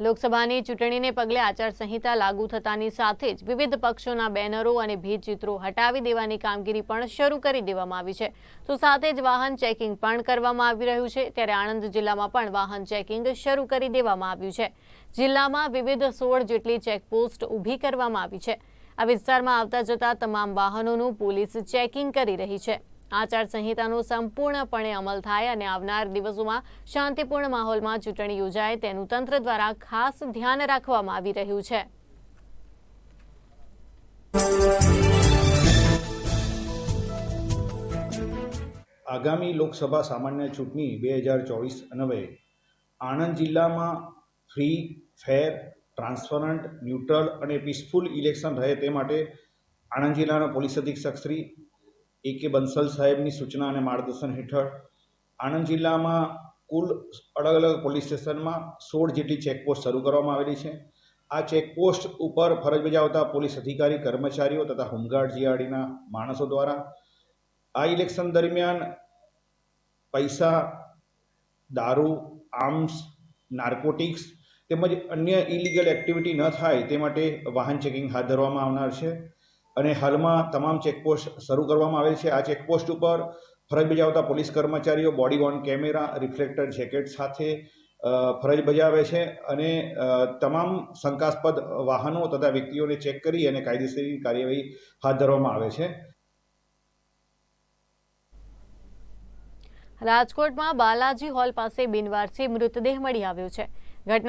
લોકસભાની ચૂંટણીને પગલે આચારસંહિતા લાગુ થતાની સાથે જ વિવિધ પક્ષોના બેનરો અને ભીડચિત્રો હટાવી દેવાની કામગીરી પણ શરૂ કરી દેવામાં આવી છે. તો સાથે જ વાહન ચેકિંગ પણ કરવામાં આવી રહ્યું છે. ત્યારે આણંદ જિલ્લામાં પણ વાહન ચેકિંગ શરૂ કરી દેવામાં આવ્યું છે. જિલ્લામાં વિવિધ સોળ જેટલી ચેકપોસ્ટ ઊભી કરવામાં આવી છે. આ વિસ્તારમાં આવતા જતા તમામ વાહનોનું પોલીસ ચેકિંગ કરી રહી છે. આચારસંહિતાનો સંપૂર્ણપણે અમલ થાય અને આવનાર દિવસોમાં શાંતિપૂર્ણ માહોલમાં ચૂંટણી યોજાય તેનું તંત્ર દ્વારા ખાસ ધ્યાન રાખવામાં આવી રહ્યું છે. આગામી લોકસભા સામાન્ય ચૂંટણી બે હજાર ચોવીસ અન્વયે આણંદ જિલ્લામાં ફ્રી, ફેર, ટ્રાન્સપરન્ટ, ન્યુટ્રલ અને પીસફુલ ઇલેક્શન રહે તે માટે આણંદ જિલ્લાના પોલીસ અધિક્ષક શ્રી એ કે બંસલ સાહેબની સૂચના અને માર્ગદર્શન હેઠળ આણંદ જિલ્લામાં કુલ અલગ અલગ પોલીસ સ્ટેશનમાં સોળ જેટલી ચેકપોસ્ટ શરૂ કરવામાં આવેલી છે. આ ચેકપોસ્ટ ઉપર ફરજ બજાવતા પોલીસ અધિકારી, કર્મચારીઓ તથા હોમગાર્ડ જીઆરડીના માણસો દ્વારા આ ઇલેક્શન દરમિયાન પૈસા, દારૂ, આર્મ્સ, નાર્કોટિક્સ તેમજ અન્ય ઇલીગલ એક્ટિવિટી ન થાય તે માટે વાહન ચેકિંગ હાથ ધરવામાં આવનાર છે. અને હાલમાં તમામ ચેકપોસ્ટ શરૂ કરવામાં આવેલ છે. આ ચેકપોસ્ટ ઉપર ફરજ બજાવતા પોલીસ કર્મચારીઓ body on camera, reflector jacket સાથે ફરજ બજાવે છે અને તમામ શંકાસ્પદ વાહનો તથા વ્યક્તિઓને ચેક કરી અને કાયદેસરની કાર્યવાહી હાથ ધરવામાં આવે છે. રાજકોટમાં બાલાજી હોલ પાસે બિનવારસી મૃતદેહ મળી આવ્યો છે.